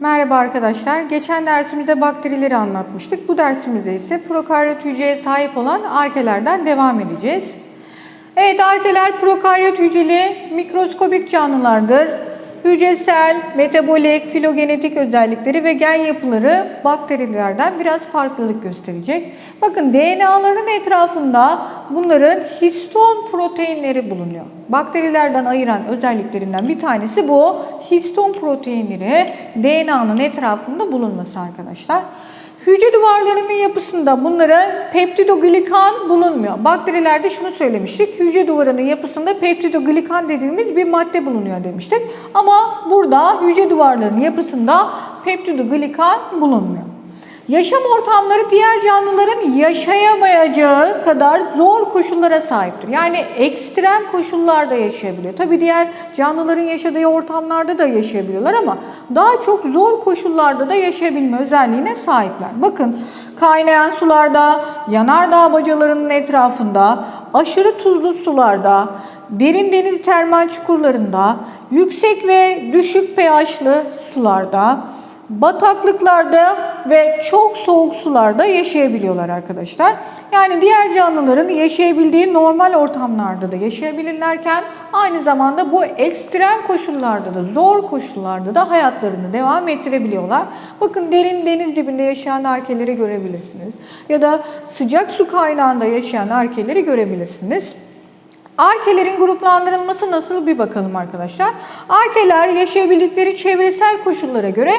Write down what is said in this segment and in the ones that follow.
Merhaba arkadaşlar. Geçen dersimizde bakterileri anlatmıştık. Bu dersimizde ise prokaryot hücreye sahip olan arkelerden devam edeceğiz. Evet arkeler prokaryot hücreli mikroskobik canlılardır. Hücresel, metabolik, filogenetik özellikleri ve gen yapıları bakterilerden biraz farklılık gösterecek. Bakın DNA'ların etrafında bunların histon proteinleri bulunuyor. Bakterilerden ayıran özelliklerinden bir tanesi bu. Histon proteinleri DNA'nın etrafında bulunması arkadaşlar. Hücre duvarlarının yapısında bunların peptidoglikan bulunmuyor. Bakterilerde şunu söylemiştik. Hücre duvarının yapısında peptidoglikan dediğimiz bir madde bulunuyor demiştik. Ama burada hücre duvarlarının yapısında peptidoglikan bulunmuyor. Yaşam ortamları diğer canlıların yaşayamayacağı kadar zor koşullara sahiptir. Yani ekstrem koşullarda yaşayabiliyor. Tabii diğer canlıların yaşadığı ortamlarda da yaşayabiliyorlar ama daha çok zor koşullarda da yaşayabilme özelliğine sahipler. Bakın kaynayan sularda, yanardağ bacalarının etrafında, aşırı tuzlu sularda, derin deniz termal çukurlarında, yüksek ve düşük pH'lı sularda, bataklıklarda ve çok soğuk sularda yaşayabiliyorlar arkadaşlar. Yani diğer canlıların yaşayabildiği normal ortamlarda da yaşayabilirlerken aynı zamanda bu ekstrem koşullarda da zor koşullarda da hayatlarını devam ettirebiliyorlar. Bakın derin deniz dibinde yaşayan arkeleri görebilirsiniz. Ya da sıcak su kaynağında yaşayan arkeleri görebilirsiniz. Arkelerin gruplandırılması nasıl bir bakalım arkadaşlar. Arkeler yaşayabildikleri çevresel koşullara göre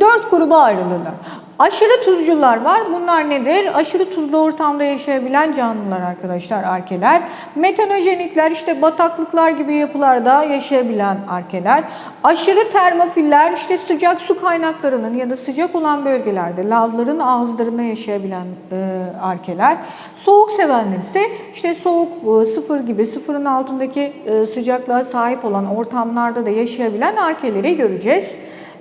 dört gruba ayrılırlar. Aşırı tuzcular var. Bunlar nedir? Aşırı tuzlu ortamda yaşayabilen canlılar arkadaşlar arkeler. Metanojenikler işte bataklıklar gibi yapılarda yaşayabilen arkeler. Aşırı termofiller işte sıcak su kaynaklarının ya da sıcak olan bölgelerde lavların ağızlarında yaşayabilen e, arkeler. Soğuk sevenler ise işte soğuk e, sıfır gibi sıfırın altındaki e, sıcaklığa sahip olan ortamlarda da yaşayabilen arkeleri göreceğiz.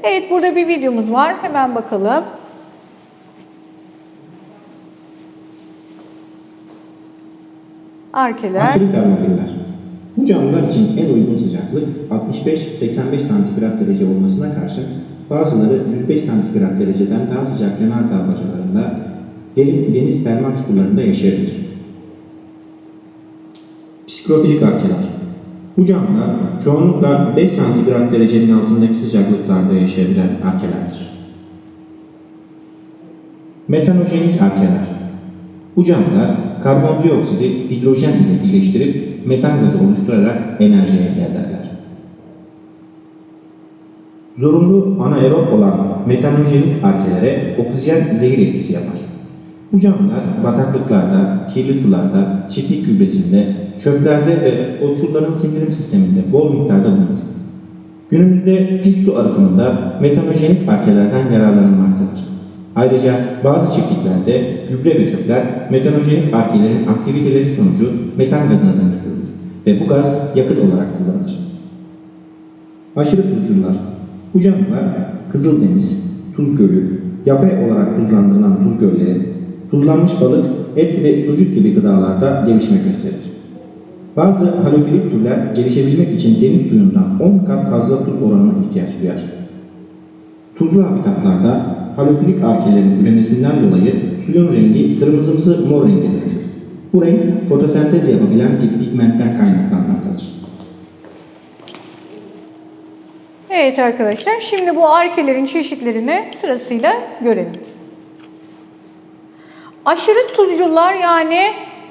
Evet burada bir videomuz var. Hemen bakalım. Arkeler. Aşırı termofiller. Bu canlılar için en uygun sıcaklık 65-85 santigrat derece olmasına karşın bazıları 105 santigrat dereceden daha sıcak yanardağ bacalarında derin deniz termal çukurlarında yaşayabilir. Psikrofilik arkeler. Bu canlılar çoğunlukla 5 santigrat derecenin altındaki sıcaklıklarda yaşayabilen arkelerdir. Metanojenik arkeler. Bu canlılar karbondioksidi hidrojen ile birleştirip metan gazı oluşturarak enerji elde ederler. Zorunlu anaerob olan metanojenik arkelere oksijen zehir etkisi yapar. Bu canlılar bataklıklarda, kirli sularda, çiftlik gübresinde, çöplerde ve otçulların sindirim sisteminde bol miktarda bulunur. Günümüzde pis su arıtımında metanojenik arkelerden yararlanılmaktadır. Ayrıca bazı çiftliklerde gübre ve çöpler metanojenik arkelerin aktiviteleri sonucu metan gazına dönüştürülür ve bu gaz yakıt olarak kullanılır. Aşırı tuzcular. Bu canlılar Kızıldeniz, Tuz Gölü, yapay olarak tuzlandırılan tuz gölleri, tuzlanmış balık, et ve sucuk gibi gıdalarda gelişme gösterir. Bazı halofilik türler gelişebilmek için deniz suyundan 10 kat fazla tuz oranına ihtiyaç duyar. Tuzlu habitatlarda halofilik arkelerin üremesinden dolayı suyun rengi kırmızımsı mor renge dönüşür. Bu renk fotosentez yapabilen bir pigmentten kaynaklanmaktadır. Evet arkadaşlar şimdi bu arkelerin çeşitlerini sırasıyla görelim. Aşırı tuzcular yani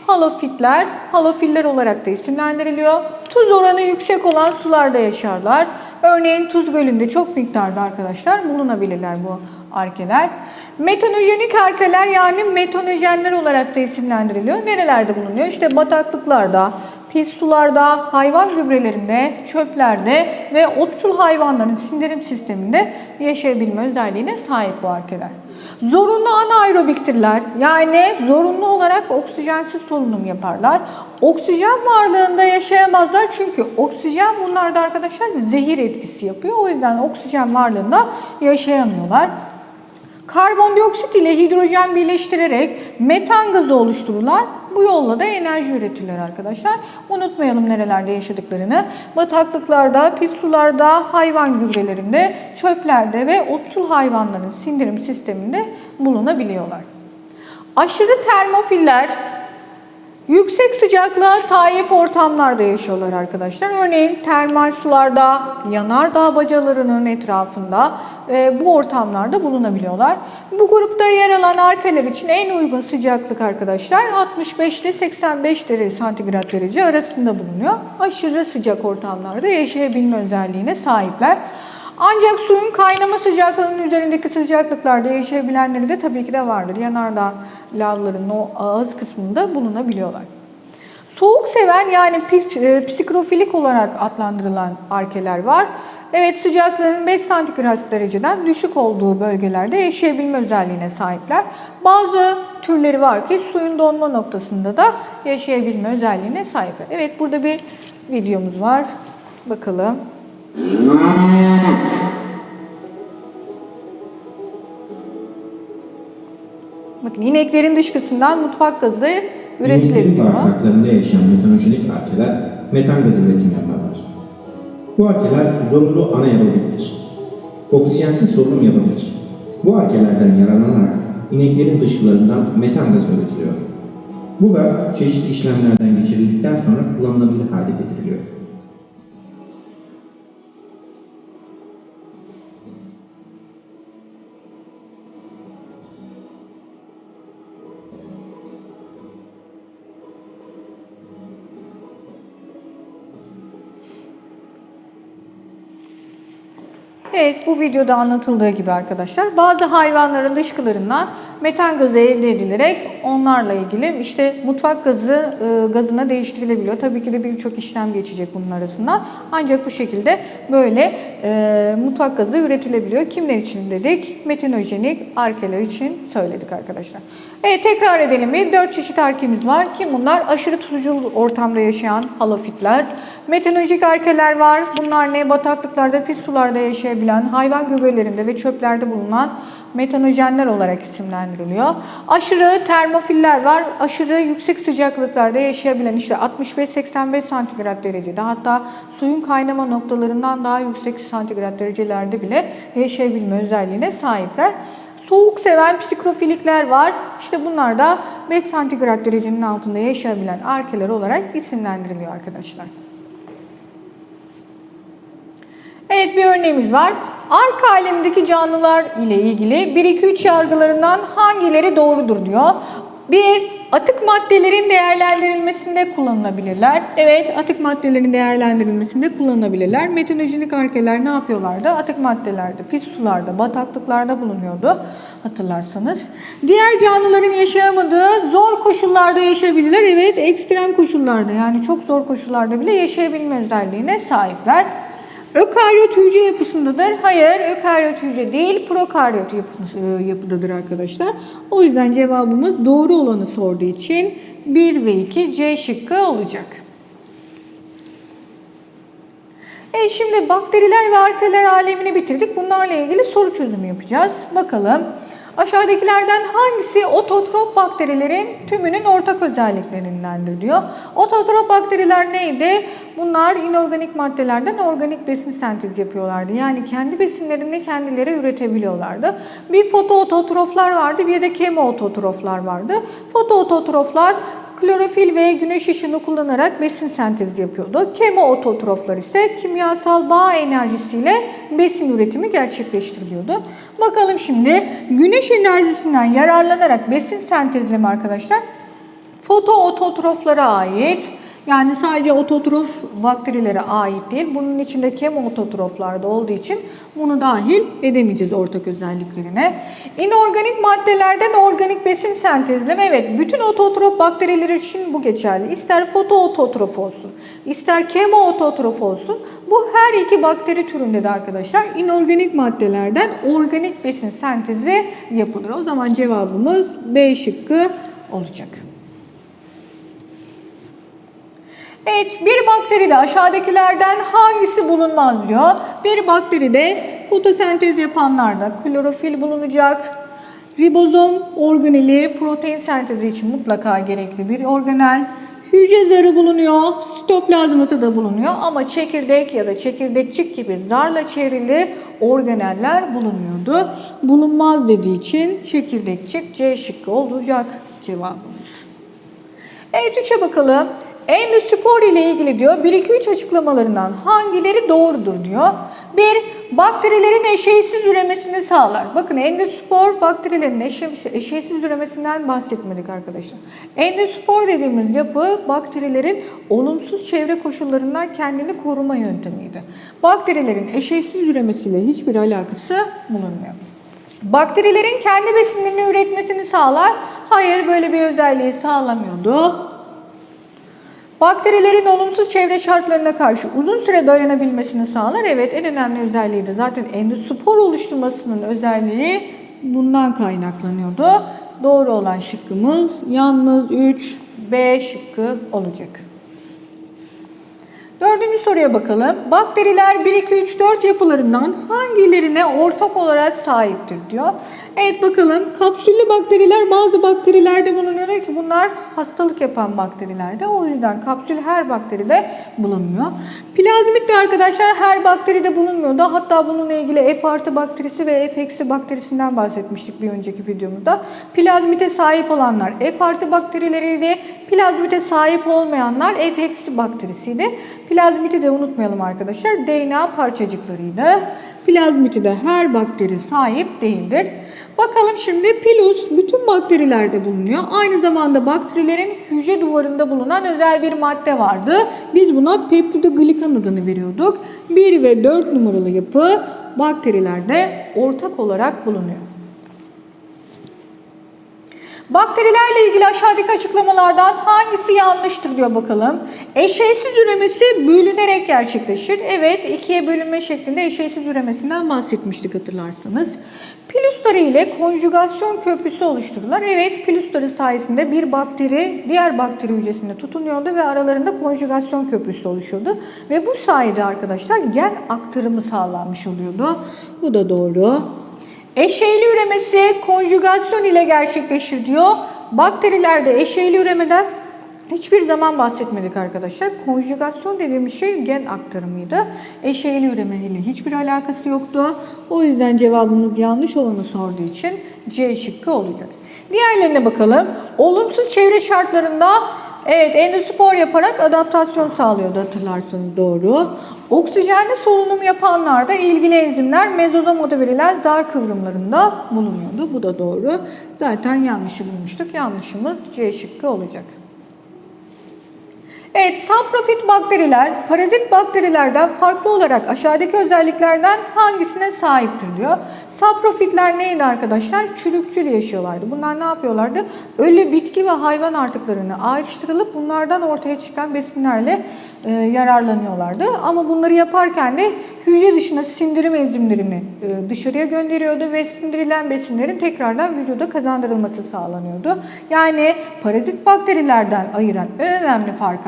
halofitler, halofiller olarak da isimlendiriliyor. Tuz oranı yüksek olan sularda yaşarlar. Örneğin Tuz Gölü'nde çok miktarda arkadaşlar bulunabilirler bu arkeler. Metanojenik arkeler yani metanojenler olarak da isimlendiriliyor. Nerelerde bulunuyor? İşte bataklıklarda, pis sularda, hayvan gübrelerinde, çöplerde ve otçul hayvanların sindirim sisteminde yaşayabilme özelliğine sahip bu arkeler. Zorunlu anaerobiktirler. Yani zorunlu olarak oksijensiz solunum yaparlar. Oksijen varlığında yaşayamazlar çünkü oksijen bunlarda arkadaşlar zehir etkisi yapıyor. O yüzden oksijen varlığında yaşayamıyorlar. Karbondioksit ile hidrojen birleştirerek metan gazı oluştururlar Bu yolla da enerji üretirler arkadaşlar. Unutmayalım nerelerde yaşadıklarını. Bataklıklarda, pis sularda, hayvan gübrelerinde, çöplerde ve otçul hayvanların sindirim sisteminde bulunabiliyorlar. Aşırı termofiller yüksek sıcaklığa sahip ortamlarda yaşıyorlar arkadaşlar. Örneğin termal sularda, yanardağ bacalarının etrafında e, bu ortamlarda bulunabiliyorlar. Bu grupta yer alan arkeler için en uygun sıcaklık arkadaşlar 65 ile 85 derece santigrat derece arasında bulunuyor. Aşırı sıcak ortamlarda yaşayabilme özelliğine sahipler. Ancak suyun kaynama sıcaklığının üzerindeki sıcaklıklarda yaşayabilenleri de tabii ki de vardır. Yanardağ lavlarının o ağız kısmında bulunabiliyorlar. Soğuk seven yani e, psikrofilik olarak adlandırılan arkeler var. Evet sıcaklığının 5 santigrat dereceden düşük olduğu bölgelerde yaşayabilme özelliğine sahipler. Bazı türleri var ki suyun donma noktasında da yaşayabilme özelliğine sahip. Evet burada bir videomuz var. Bakalım. Bakın ineklerin dışkısından mutfak gazı İneklerin üretilebiliyor. bağırsaklarında yaşayan metanojenik arkeler metan gazı üretim yaparlar. Bu arkeler zorunlu anaerobiktir. Oksijensiz solunum yapabilir. Bu arkelerden yararlanarak ineklerin dışkılarından metan gazı üretiliyor. Bu gaz çeşitli işlemlerden geçirildikten sonra kullanılabilir hale getiriliyor. Bu videoda anlatıldığı gibi arkadaşlar bazı hayvanların dışkılarından metan gazı elde edilerek onlarla ilgili işte mutfak gazı e, gazına değiştirilebiliyor. Tabii ki de birçok işlem geçecek bunun arasında. Ancak bu şekilde böyle e, mutfak gazı üretilebiliyor. Kimler için dedik? Metanojenik arkeler için söyledik arkadaşlar. Evet tekrar edelim bir. Dört çeşit arkemiz var. Kim bunlar? Aşırı tutucu ortamda yaşayan halofitler. Metanojik arkeler var. Bunlar ne? Bataklıklarda, pis sularda yaşayabilen, hayvan gübrelerinde ve çöplerde bulunan metanojenler olarak isimlendiriliyor. Aşırı termofiller var. Aşırı yüksek sıcaklıklarda yaşayabilen işte 65-85 santigrat derecede hatta suyun kaynama noktalarından daha yüksek santigrat derecelerde bile yaşayabilme özelliğine sahipler. Soğuk seven psikrofilikler var. İşte bunlar da 5 santigrat derecenin altında yaşayabilen arkeler olarak isimlendiriliyor arkadaşlar. Evet bir örneğimiz var. Arka alemindeki canlılar ile ilgili 1-2-3 yargılarından hangileri doğrudur diyor. 1. Atık maddelerin değerlendirilmesinde kullanılabilirler. Evet atık maddelerin değerlendirilmesinde kullanılabilirler. Metanojenik arkeler ne yapıyorlardı? Atık maddelerde, pis sularda, bataklıklarda bulunuyordu hatırlarsanız. Diğer canlıların yaşayamadığı zor koşullarda yaşayabilirler. Evet ekstrem koşullarda yani çok zor koşullarda bile yaşayabilme özelliğine sahipler. Ökaryot hücre yapısındadır. Hayır, ökaryot hücre değil, prokaryot e, yapıdadır arkadaşlar. O yüzden cevabımız doğru olanı sorduğu için 1 ve 2 C şıkkı olacak. Evet şimdi bakteriler ve arkeler alemini bitirdik. Bunlarla ilgili soru çözümü yapacağız. Bakalım. Aşağıdakilerden hangisi ototrop bakterilerin tümünün ortak özelliklerindendir diyor. Ototrop bakteriler neydi? Bunlar inorganik maddelerden organik besin sentezi yapıyorlardı. Yani kendi besinlerini kendileri üretebiliyorlardı. Bir fotoototroflar vardı bir de kemoototroflar vardı. Fotoototroflar klorofil ve güneş ışını kullanarak besin sentezi yapıyordu. Kemoototroflar ise kimyasal bağ enerjisiyle besin üretimi gerçekleştiriliyordu. Bakalım şimdi güneş enerjisinden yararlanarak besin sentezleme arkadaşlar fotoototroflara ait. Yani sadece ototrof bakterilere ait değil. Bunun içinde kemoototroflar da olduğu için bunu dahil edemeyeceğiz ortak özelliklerine. İnorganik maddelerden organik besin sentezleme. Evet bütün ototrof bakteriler için bu geçerli. İster fotoototrof olsun, ister kemoototrof olsun. Bu her iki bakteri türünde de arkadaşlar inorganik maddelerden organik besin sentezi yapılır. O zaman cevabımız B şıkkı olacak. Evet, bir bakteride aşağıdakilerden hangisi bulunmaz diyor. Bir bakteride fotosentez yapanlarda klorofil bulunacak, Ribozom organeli protein sentezi için mutlaka gerekli bir organel. Hücre zarı bulunuyor, sitoplazması da bulunuyor ama çekirdek ya da çekirdekçik gibi zarla çevrili organeller bulunuyordu. Bulunmaz dediği için çekirdekçik C şıkkı olacak cevabımız. Evet 3'e bakalım. Endospor ile ilgili diyor 1-2-3 açıklamalarından hangileri doğrudur diyor. 1. Bakterilerin eşeğsiz üremesini sağlar. Bakın endospor bakterilerin eşe, eşeğsiz üremesinden bahsetmedik arkadaşlar. Endospor dediğimiz yapı bakterilerin olumsuz çevre koşullarından kendini koruma yöntemiydi. Bakterilerin eşeğsiz üremesiyle hiçbir alakası bulunmuyor. Bakterilerin kendi besinlerini üretmesini sağlar. Hayır böyle bir özelliği sağlamıyordu. Bakterilerin olumsuz çevre şartlarına karşı uzun süre dayanabilmesini sağlar. Evet en önemli özelliği de zaten endospor oluşturmasının özelliği bundan kaynaklanıyordu. Doğru olan şıkkımız yalnız 3, B şıkkı olacak. Dördüncü soruya bakalım. Bakteriler 1, 2, 3, 4 yapılarından hangilerine ortak olarak sahiptir diyor. Evet bakalım kapsüllü bakteriler bazı bakterilerde bulunuyor ki bunlar hastalık yapan bakterilerde. O yüzden kapsül her bakteride bulunmuyor. Plazmit de arkadaşlar her bakteride bulunmuyordu. Hatta bununla ilgili F artı bakterisi ve F eksi bakterisinden bahsetmiştik bir önceki videomuzda. Plazmite sahip olanlar F artı bakterileriydi. Plazmite sahip olmayanlar F eksi bakterisiydi. Plazmiti de unutmayalım arkadaşlar. DNA parçacıklarıydı. Plazmiti de her bakteri sahip değildir. Bakalım şimdi pilus bütün bakterilerde bulunuyor. Aynı zamanda bakterilerin hücre duvarında bulunan özel bir madde vardı. Biz buna peptidoglikan adını veriyorduk. 1 ve 4 numaralı yapı bakterilerde ortak olarak bulunuyor. Bakterilerle ilgili aşağıdaki açıklamalardan hangisi yanlıştır diyor bakalım. Eşeysiz üremesi bölünerek gerçekleşir. Evet ikiye bölünme şeklinde eşeysiz üremesinden bahsetmiştik hatırlarsanız. Pilüstarı ile konjugasyon köprüsü oluştururlar. Evet pilüstarı sayesinde bir bakteri diğer bakteri hücresinde tutunuyordu ve aralarında konjugasyon köprüsü oluşuyordu. Ve bu sayede arkadaşlar gen aktarımı sağlanmış oluyordu. Bu da doğru. Eşeyli üremesi konjugasyon ile gerçekleşir diyor. Bakterilerde eşeyli üremeden hiçbir zaman bahsetmedik arkadaşlar. Konjugasyon dediğimiz şey gen aktarımıydı. Eşeyli üremeyle hiçbir alakası yoktu. O yüzden cevabımız yanlış olanı sorduğu için C şıkkı olacak. Diğerlerine bakalım. Olumsuz çevre şartlarında evet endospor yaparak adaptasyon sağlıyordu hatırlarsanız doğru. Oksijenli solunum yapanlarda ilgili enzimler mezozom adı verilen zar kıvrımlarında bulunuyordu. Bu da doğru. Zaten yanlışı bulmuştuk. Yanlışımız C şıkkı olacak. Evet, saprofit bakteriler parazit bakterilerden farklı olarak aşağıdaki özelliklerden hangisine sahiptir diyor. Saprofitler neydi arkadaşlar? Çürükçül yaşıyorlardı. Bunlar ne yapıyorlardı? Ölü bitki ve hayvan artıklarını ayrıştırılıp bunlardan ortaya çıkan besinlerle e, yararlanıyorlardı. Ama bunları yaparken de hücre dışına sindirim enzimlerini e, dışarıya gönderiyordu ve sindirilen besinlerin tekrardan vücuda kazandırılması sağlanıyordu. Yani parazit bakterilerden ayıran en önemli fark,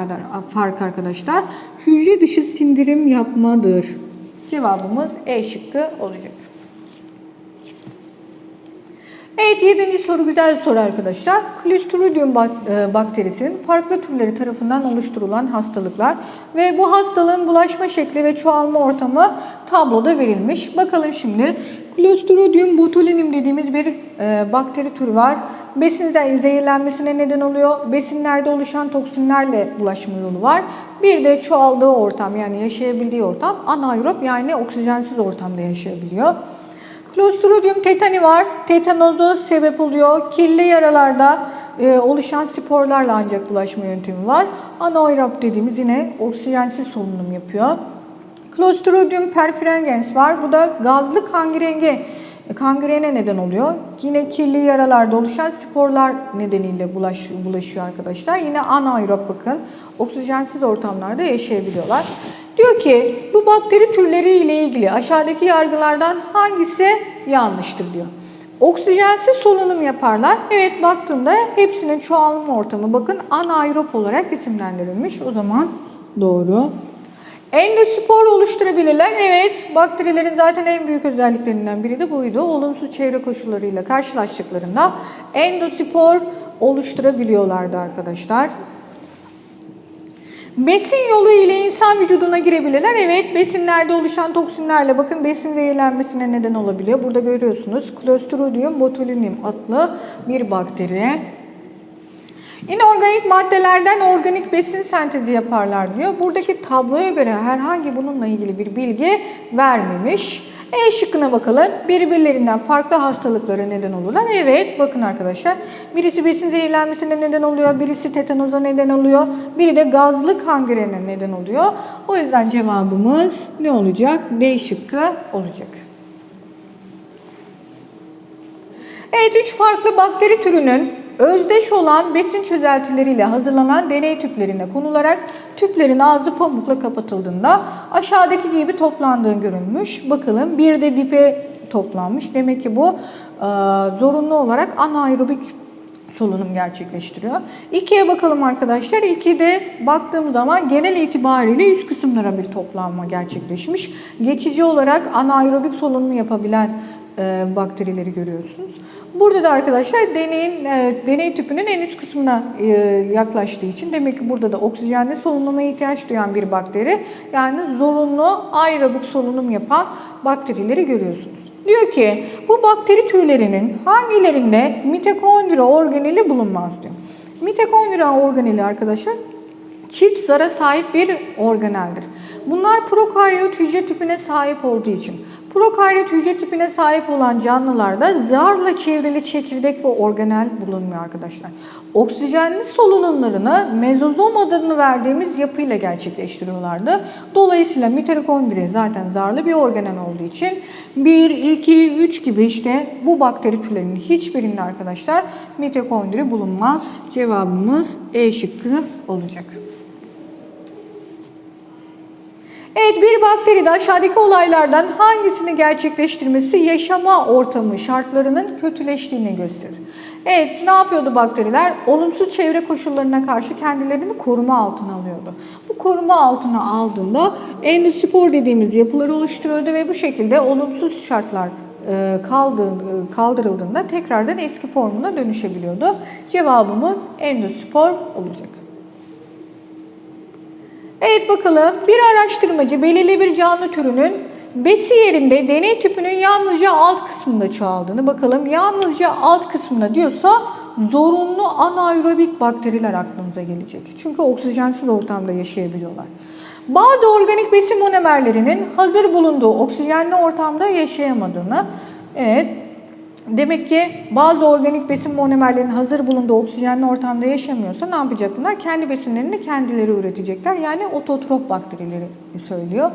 fark arkadaşlar hücre dışı sindirim yapmadır. Cevabımız E şıkkı olacak. Evet yedinci soru güzel bir soru arkadaşlar. Clostridium e, bakterisinin farklı türleri tarafından oluşturulan hastalıklar ve bu hastalığın bulaşma şekli ve çoğalma ortamı tabloda verilmiş. Bakalım şimdi Clostridium botulinum dediğimiz bir e, bakteri türü var. Besin ze- zehirlenmesine neden oluyor. Besinlerde oluşan toksinlerle bulaşma yolu var. Bir de çoğaldığı ortam yani yaşayabildiği ortam anaerob yani oksijensiz ortamda yaşayabiliyor. Clostridium tetani var. Tetanozu sebep oluyor. Kirli yaralarda e, oluşan sporlarla ancak bulaşma yöntemi var. Anaerob dediğimiz yine oksijensiz solunum yapıyor. Clostridium perfringens var. Bu da gazlı kangrenge kangrene neden oluyor. Yine kirli yaralarda oluşan sporlar nedeniyle bulaş, bulaşıyor arkadaşlar. Yine anaerob bakın. Oksijensiz ortamlarda yaşayabiliyorlar. Diyor ki bu bakteri türleri ile ilgili aşağıdaki yargılardan hangisi yanlıştır diyor. Oksijensiz solunum yaparlar. Evet baktığımda hepsinin çoğalma ortamı bakın anaerob olarak isimlendirilmiş. O zaman doğru. Endospor oluşturabilirler. Evet, bakterilerin zaten en büyük özelliklerinden biri de buydu. Olumsuz çevre koşullarıyla karşılaştıklarında endospor oluşturabiliyorlardı arkadaşlar. Besin yolu ile insan vücuduna girebilirler. Evet, besinlerde oluşan toksinlerle bakın besin zehirlenmesine neden olabiliyor. Burada görüyorsunuz Clostridium botulinum adlı bir bakteri. İnorganik maddelerden organik besin sentezi yaparlar diyor. Buradaki tabloya göre herhangi bununla ilgili bir bilgi vermemiş. E şıkkına bakalım. Birbirlerinden farklı hastalıklara neden olurlar. Evet bakın arkadaşlar. Birisi besin zehirlenmesine neden oluyor. Birisi tetanoza neden oluyor. Biri de gazlı kangrene neden oluyor. O yüzden cevabımız ne olacak? D şıkkı olacak. Evet, üç farklı bakteri türünün özdeş olan besin çözeltileriyle hazırlanan deney tüplerine konularak tüplerin ağzı pamukla kapatıldığında aşağıdaki gibi toplandığı görülmüş. Bakalım bir de dipe toplanmış. Demek ki bu e, zorunlu olarak anaerobik solunum gerçekleştiriyor. İkiye bakalım arkadaşlar. İkide baktığım zaman genel itibariyle üst kısımlara bir toplanma gerçekleşmiş. Geçici olarak anaerobik solunumu yapabilen e, bakterileri görüyorsunuz. Burada da arkadaşlar deneyin e, deney tüpünün en üst kısmına e, yaklaştığı için demek ki burada da oksijenli solunuma ihtiyaç duyan bir bakteri. Yani zorunlu aerobik solunum yapan bakterileri görüyorsunuz. Diyor ki bu bakteri türlerinin hangilerinde mitokondri organeli bulunmaz diyor. Mitokondri organeli arkadaşlar çift zara sahip bir organeldir. Bunlar prokaryot hücre tipine sahip olduğu için prokaryot hücre tipine sahip olan canlılarda zarla çevrili çekirdek ve organel bulunmuyor arkadaşlar. Oksijenli solunumlarını mezozom adını verdiğimiz yapıyla gerçekleştiriyorlardı. Dolayısıyla mitokondri zaten zarlı bir organel olduğu için 1, 2, 3 gibi işte bu bakteri türlerinin hiçbirinde arkadaşlar mitokondri bulunmaz. Cevabımız E şıkkı olacak. Evet bir bakteride aşağıdaki olaylardan hangisini gerçekleştirmesi yaşama ortamı şartlarının kötüleştiğini gösterir. Evet ne yapıyordu bakteriler? Olumsuz çevre koşullarına karşı kendilerini koruma altına alıyordu. Bu koruma altına aldığında endospor dediğimiz yapıları oluşturuyordu ve bu şekilde olumsuz şartlar e, kaldı, kaldırıldığında tekrardan eski formuna dönüşebiliyordu. Cevabımız endospor olacak. Evet bakalım bir araştırmacı belirli bir canlı türünün besi yerinde deney tüpünün yalnızca alt kısmında çoğaldığını bakalım yalnızca alt kısmında diyorsa zorunlu anaerobik bakteriler aklımıza gelecek. Çünkü oksijensiz ortamda yaşayabiliyorlar. Bazı organik besin monomerlerinin hazır bulunduğu oksijenli ortamda yaşayamadığını evet Demek ki bazı organik besin monomerlerinin hazır bulunduğu oksijenli ortamda yaşamıyorsa ne yapacak bunlar? Kendi besinlerini kendileri üretecekler. Yani ototrop bakterileri söylüyor.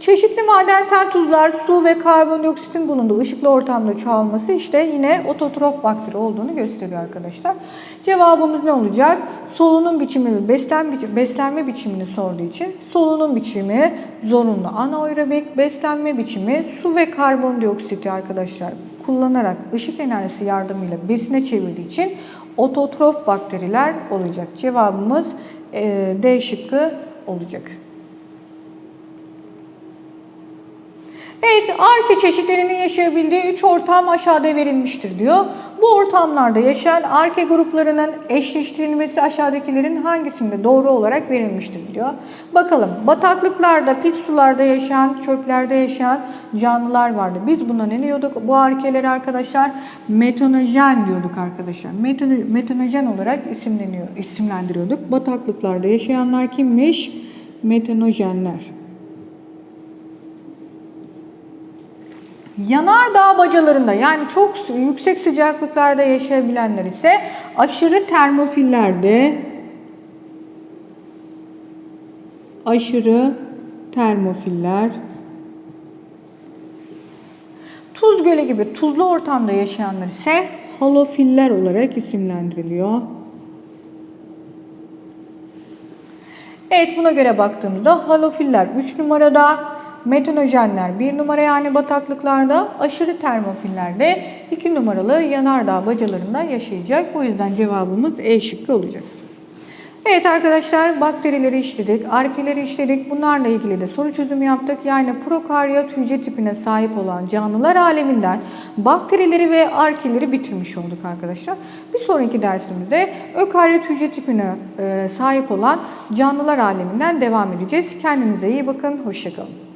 Çeşitli madensel tuzlar, su ve karbondioksitin bulunduğu ışıklı ortamda çoğalması işte yine ototrop bakteri olduğunu gösteriyor arkadaşlar. Cevabımız ne olacak? Solunum biçimi ve beslenme, beslenme biçimini sorduğu için solunum biçimi zorunlu anaerobik, beslenme biçimi su ve karbondioksiti arkadaşlar kullanarak ışık enerjisi yardımıyla besine çevirdiği için ototrop bakteriler olacak. Cevabımız e, D şıkkı olacak. Evet, arke çeşitlerinin yaşayabildiği 3 ortam aşağıda verilmiştir diyor. Bu ortamlarda yaşayan arke gruplarının eşleştirilmesi aşağıdakilerin hangisinde doğru olarak verilmiştir diyor. Bakalım, bataklıklarda, pis sularda yaşayan, çöplerde yaşayan canlılar vardı. Biz buna ne diyorduk? Bu arkeleri arkadaşlar metanojen diyorduk arkadaşlar. Metan metanojen olarak isimleniyor, isimlendiriyorduk. Bataklıklarda yaşayanlar kimmiş? Metanojenler. Yanardağ bacalarında yani çok yüksek sıcaklıklarda yaşayabilenler ise aşırı termofillerde aşırı termofiller Tuz gölü gibi tuzlu ortamda yaşayanlar ise halofiller olarak isimlendiriliyor. Evet buna göre baktığımızda halofiller 3 numarada, metanojenler 1 numara yani bataklıklarda, aşırı termofiller de 2 numaralı yanardağ bacalarında yaşayacak. O yüzden cevabımız E şıkkı olacak. Evet arkadaşlar bakterileri işledik, arkeleri işledik. Bunlarla ilgili de soru çözümü yaptık. Yani prokaryot hücre tipine sahip olan canlılar aleminden bakterileri ve arkeleri bitirmiş olduk arkadaşlar. Bir sonraki dersimizde ökaryot hücre tipine e, sahip olan canlılar aleminden devam edeceğiz. Kendinize iyi bakın, hoşçakalın.